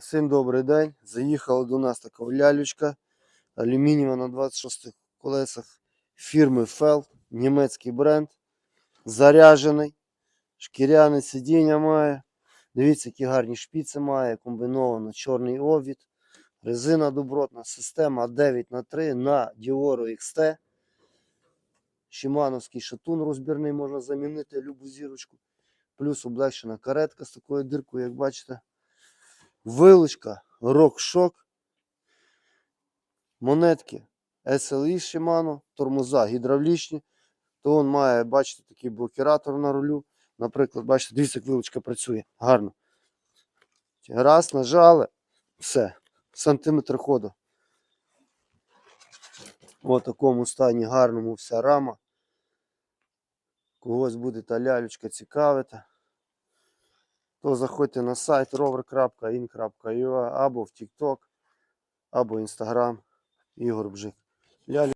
Всім добрий день. Заїхала до нас така лялючка алюмінієва на 26 колесах фірми Feld, німецький бренд. Заряджений, шкіряне сидіння має. Дивіться, які гарні шпіци має, комбіновано чорний обвід, резина добротна, система 9х3 на Dioro XT. Шимановський шатун розбірний можна замінити любу зірочку. Плюс облегшена каретка з такою диркою, як бачите. Вилучка Рок-Шок. Монетки SLI Shimano, тормоза гідравлічні. То він має, бачите, такий блокіратор на рулю. Наприклад, бачите, дивіться, як вилучка працює. Гарно. Раз, нажали, все. Сантиметр ходу. У такому стані гарному вся рама. Когось буде та лялючка цікавити, то заходьте на сайт rover.in.ua або в TikTok, або Instagram Ігор Бжик.